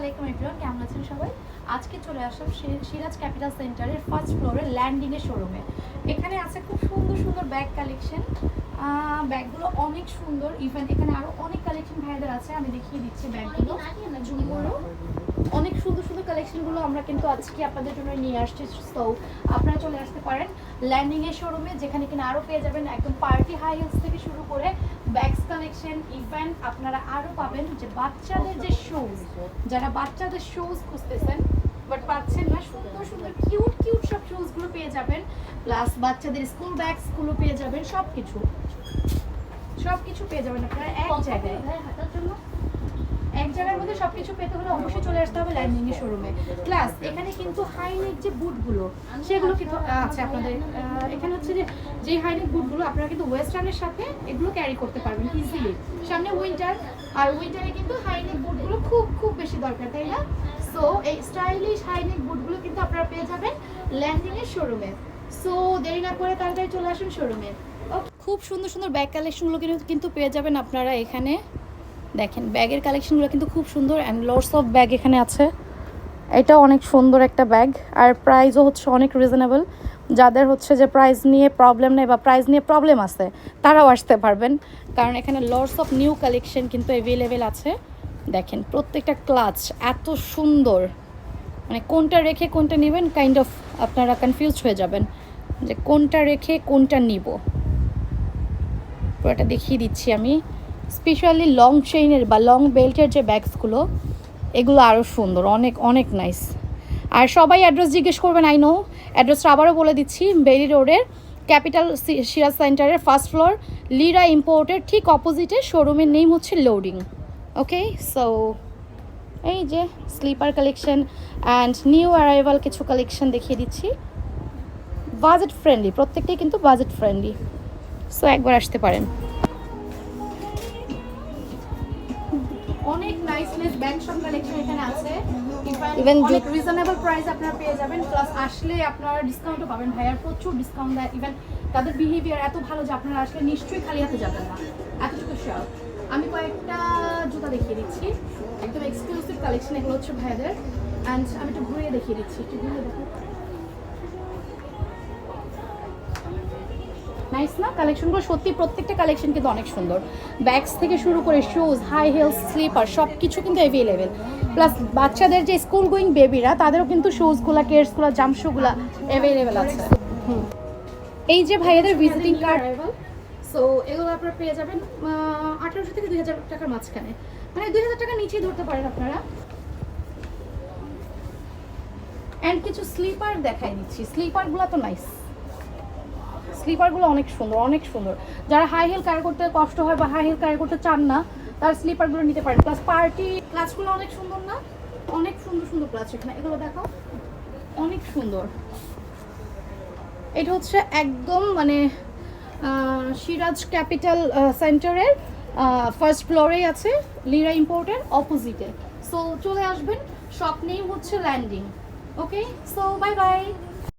আলাইকুম এভরিওয়ান কেমন আছেন সবাই? আজকে চলে আসলাম সিরাজ ক্যাপিটাল সেন্টারের ফার্স্ট ফ্লোরে ল্যান্ডিং এর শোরুমে এখানে আছে খুব সুন্দর সুন্দর ব্যাগ কালেকশন ব্যাগগুলো অনেক সুন্দর। ইভেন এখানে আরও অনেক কালেকশন ভাইয়াদের আছে। আমি দেখিয়ে দিচ্ছি ব্যাগগুলো ঝুমগুলো অনেক সুন্দর সুন্দর কালেকশনগুলো আমরা কিন্তু আজকে আপনাদের জন্য নিয়ে আসছি। সো আপনারা চলে পারেন ল্যান্ডিং এর শোরুমে যেখানে কিনা আরও পেয়ে যাবেন একদম পার্টি হাই হিলস থেকে শুরু করে ব্যাগস কালেকশন ইভেন্ট আপনারা আরও পাবেন যে বাচ্চাদের যে শুজ যারা বাচ্চাদের শুজ খুঁজতেছেন বাট পাচ্ছেন না সুন্দর সুন্দর কিউট কিউট সব শুজগুলো পেয়ে যাবেন প্লাস বাচ্চাদের স্কুল ব্যাগসগুলো পেয়ে যাবেন সব কিছু সব কিছু পেয়ে যাবেন আপনারা এক জায়গায়। এক জায়গার মধ্যে সবকিছু পেতে হলে অবশ্যই চলে আসতে হবে ল্যান্ডিং এর শোরুমে প্লাস এখানে কিন্তু হাইনেক যে বুটগুলো সেগুলো কিন্তু আছে আপনাদের এখানে হচ্ছে যে যে হাইনেক বুটগুলো আপনারা কিন্তু ওয়েস্টার্নের সাথে এগুলো ক্যারি করতে পারবেন ইজিলি সামনে উইন্টার আর উইন্টারে কিন্তু হাইনেক বুটগুলো খুব খুব বেশি দরকার, তাই না? সো এই স্টাইলিশ হাইনেক বুটগুলো কিন্তু আপনারা পেয়ে যাবেন ল্যান্ডিং এর শোরুমে সো দেরি না করে তাড়াতাড়ি চলে আসুন শোরুমে খুব সুন্দর সুন্দর ব্যাগ কালেকশনগুলো কিন্তু পেয়ে যাবেন আপনারা এখানে। দেখেন, ব্যাগের কালেকশনগুলো কিন্তু খুব সুন্দর অ্যান্ড লোডস অফ ব্যাগ এখানে আছে। এটা অনেক সুন্দর একটা ব্যাগ আর প্রাইসও হচ্ছে অনেক রিজনেবল যাদের হচ্ছে যে প্রাইস নিয়ে প্রবলেম নেই বা প্রাইস নিয়ে প্রবলেম আছে, তারাও আসতে পারবেন। কারণ এখানে লর্ডস অফ নিউ কালেকশন কিন্তু অ্যাভেলেবেল আছে। দেখেন, প্রত্যেকটা ক্লাচ এত সুন্দর। মানে কোনটা রেখে কোনটা নেবেন কাইন্ড অফ আপনারা কনফিউজ হয়ে যাবেন যে কোনটা রেখে কোনটা নিব। পুরোটা দেখিয়ে দিচ্ছি আমি। স্পেশালি লং চেইনের বা লং বেল্টের যে ব্যাগসগুলো, এগুলো আরও সুন্দর, অনেক অনেক নাইস আর সবাই অ্যাড্রেস জিজ্ঞেস করবেন আই নো অ্যাড্রেসটা আবারও বলে দিচ্ছি বেরি রোডের ক্যাপিটাল সিরাজ সেন্টারের ফার্স্ট ফ্লোর লিরা ইম্পোর্টের ঠিক অপোজিটে শোরুমের নেম হচ্ছে লোডিং ওকে সো এই যে slipper collection and new arrival কিছু কালেকশন দেখিয়ে দিচ্ছি। বাজেট ফ্রেন্ডলি প্রত্যেকটাই কিন্তু বাজেট ফ্রেন্ডলি সো একবার আসতে পারেন। অনেক নাইস নাইস ব্যাগ সব কালেকশন এখানে আছে। ইভেন অনেক রিজনেবল প্রাইস আপনারা পেয়ে যাবেন। প্লাস আসলে আপনারা ডিসকাউন্টও পাবেন ভাইয়ার প্রচুর ডিসকাউন্ট দেয়। ইভেন তাদের বিহেভিয়ার এত ভালো যে আপনারা আসলে নিশ্চয়ই খালি হাতে যাবেন না। এতটুকু শিওর আমি কয়েকটা জুতা দেখিয়ে দিচ্ছি। একদম এক্সক্লুসিভ কালেকশন এগুলো হচ্ছে ভাইয়াদের। অ্যান্ড আমি একটু ঘুরিয়ে দেখিয়ে দিচ্ছি। একটু ঘুরিয়ে দেখো নাইস না? কালেকশনগুলো সত্যি প্রত্যেকটা কালেকশন কিন্তু অনেক সুন্দর। ব্যাগস থেকে শুরু করে শুজ হাই হিলস স্লিপার সব কিছু কিন্তু অ্যাভেলেবেল প্লাস বাচ্চাদের যে স্কুল গোয়িং বেবিরা তাদেরও কিন্তু শুজগুলো কেয়ার্সগুলো জামশুগুলো অ্যাভেলেবেল আছে। হুম। এই যে ভাইয়াদের ভিজিটিং কার্ড সো এগুলো আপনারা পেয়ে যাবেন আঠারোশো থেকে দুই হাজার টাকার মাঝখানে। মানে দুই হাজার টাকা নিচেই ধরতে পারেন আপনারা। অ্যান্ড কিছু স্লিপার দেখাই দিচ্ছি। স্লিপারগুলো তো নাইস স্লিপারগুলো অনেক সুন্দর অনেক সুন্দর। যারা হাই হিল ক্যারি করতে কষ্ট হয় বা হাই হিল ক্যারি করতে চান না, তার স্লিপারগুলো নিতে পারেন। প্লাস পার্টি ক্লাসগুলো অনেক সুন্দর না? অনেক সুন্দর সুন্দর ক্লাস এখানে। এগুলো দেখাও। অনেক সুন্দর। এটা হচ্ছে একদম মানে সিরাজ ক্যাপিটাল সেন্টারের ফার্স্ট ফ্লোরেই আছে লিরা ইম্পোর্টের অপোজিটে সো চলে আসবেন। শপ নেম হচ্ছে Landing okay so bye bye